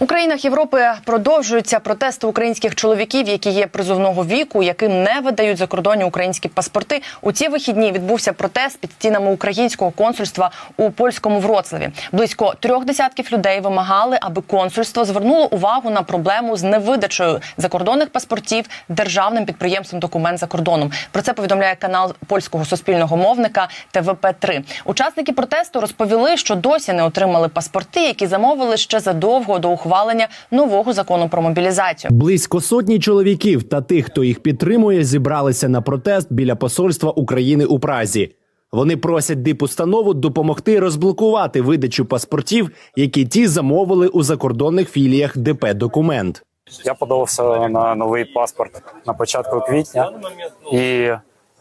У країнах Європи продовжуються протести українських чоловіків, які є призовного віку, яким не видають закордонні українські паспорти. У ці вихідні відбувся протест під стінами українського консульства у польському Вроцлаві. Близько трьох десятків людей вимагали, аби консульство звернуло увагу на проблему з невидачею закордонних паспортів державним підприємством документ за кордоном. Про це повідомляє канал польського суспільного мовника ТВП 3 Учасники протесту розповіли, що досі не отримали паспорти, які замовили ще задовго до ухвалення нового закону про мобілізацію. Близько сотні чоловіків та тих, хто їх підтримує, зібралися на протест біля посольства України у Празі. Вони просять дипустанову допомогти розблокувати видачу паспортів, які ті замовили у закордонних філіях ДП Документ. Я подавався на новий паспорт на початку квітня, і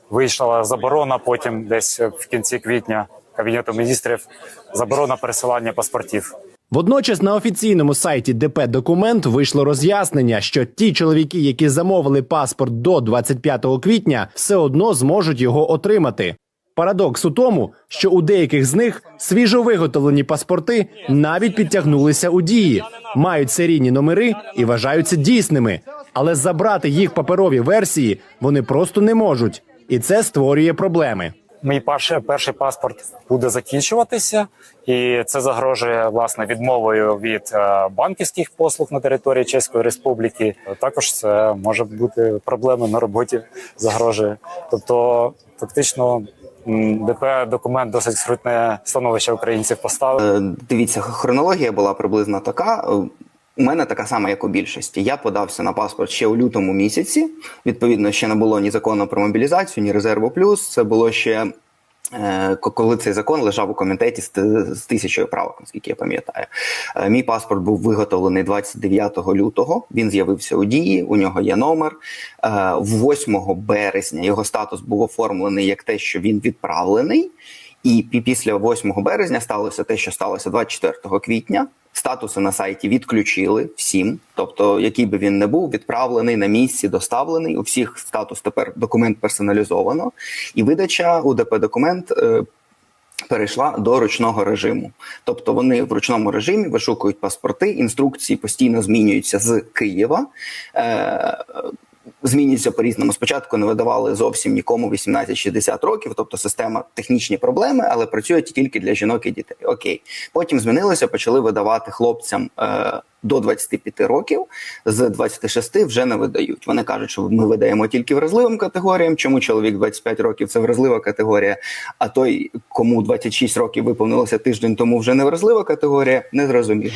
вийшла заборона. Потім, десь в кінці квітня, кабінету міністрів, заборона пересилання паспортів. Водночас на офіційному сайті ДП Документ вийшло роз'яснення, що ті чоловіки, які замовили паспорт до 25 квітня, все одно зможуть його отримати. Парадокс у тому, що у деяких з них свіжовиготовлені паспорти навіть підтягнулися у дії, мають серійні номери і вважаються дійсними, але забрати їх паперові версії вони просто не можуть, і це створює проблеми. Мій перший, паспорт буде закінчуватися, і це загрожує власне відмовою від е, банківських послуг на території Чеської Республіки. Також це може бути проблеми на роботі. Загрожує. Тобто, фактично, ДП документ досить скрутне становище українців поставив. Е, Дивіться, хронологія була приблизно така. Е, У мене така сама, як у більшості. Я подався на паспорт ще у лютому місяці. Відповідно, ще не було ні закону про мобілізацію, ні резерву плюс. Це було ще. е, Коли цей закон лежав у комітеті з тисячою правок, наскільки я пам'ятаю, Е, мій паспорт був виготовлений 29 лютого. Він з'явився у дії. У нього є номер. Е, 8 березня його статус був оформлений як те, що він відправлений. І після 8 березня сталося те, що сталося 24 квітня. Статуси на сайті відключили всім, тобто, який би він не був, відправлений на місці, доставлений. У всіх статус тепер документ персоналізовано, і видача УДП документ. Е, Перейшла до ручного режиму, тобто вони в ручному режимі вишукують паспорти. Інструкції постійно змінюються з Києва. Е, змінюються по-різному. Спочатку не видавали зовсім нікому 18-60 років, тобто система технічні проблеми, але працює тільки для жінок і дітей. Окей. Потім змінилося, почали видавати хлопцям е, до 25 років, з 26 вже не видають. Вони кажуть, що ми видаємо тільки вразливим категоріям. Чому чоловік 25 років це вразлива категорія, а той, кому 26 років виповнилося тиждень тому, вже не вразлива категорія, не зрозуміло.